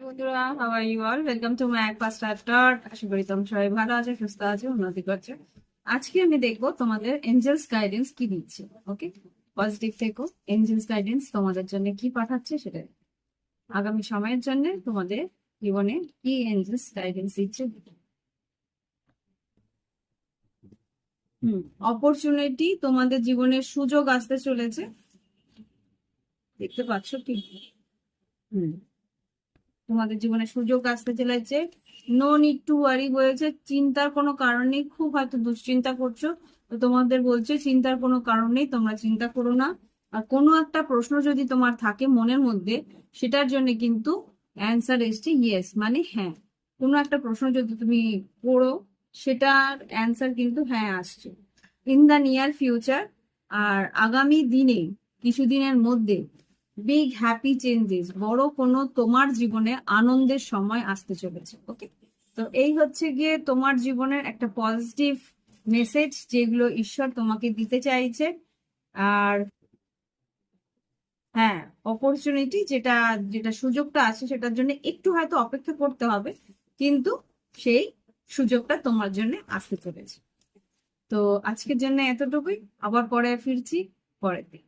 বন্ধুরা how are you all welcome to my একপাস্টা টট আশা করি তোমরা সবাই ভালো আছে, সুস্থ আছে, উন্নতি করছ। আজকে আমি দেখব তোমাদের এঞ্জেলস গাইডেন্স কি দিচ্ছে ওকে পজিটিভ থেকো এঞ্জেলস গাইডেন্স তোমাদের জন্য কি পাঠাচ্ছে সেটা আগামী সময়ের জন্য তোমাদের জীবনে কি এঞ্জেলস গাইডেন্স দিচ্ছে। হুম অপরচুনিটি তোমাদের জীবনে সুযোগ আসতে চলেছে। দেখতে পাচ্ছ কি? হুম। তোমাদের জীবনে সুযোগ আসতে চলেছে। নো নিড টু ওয়ারি হয়েছে চিন্তার কোনো কারণ নেই। খুব হয়তো দুশ্চিন্তা করছ। তো তোমাদের বলছে, চিন্তার কোনো কারণ নেই, তোমরা চিন্তা করো না। আর কোনো একটা প্রশ্ন যদি তোমার থাকে মনের মধ্যে, সেটার জন্য কিন্তু অ্যান্সার এসছে ইয়েস মানে হ্যাঁ। কোনো একটা প্রশ্ন যদি তুমি পড়ো সেটার অ্যান্সার কিন্তু হ্যাঁ আসছে। ইন দ্য নিয়ার ফিউচার আর আগামী দিনে, কিছুদিনের মধ্যে বিগ হ্যাপি চেঞ্জেস বড় কোনো তোমার জীবনে আনন্দের সময় আসতে চলেছে ওকে তো এই হচ্ছে গিয়ে তোমার জীবনের একটা পজিটিভ মেসেজ যেগুলো ঈশ্বর তোমাকে দিতে চাইছে, আর হ্যাঁ অপরচুনিটি যেটা যেটা সুযোগটা আছে সেটার জন্য একটু হয়তো অপেক্ষা করতে হবে, কিন্তু সেই সুযোগটা তোমার জন্য আসতে চলেছে। তো আজকের জন্য এতটুকুই, আবার পরে ফিরছি, পরের দিন।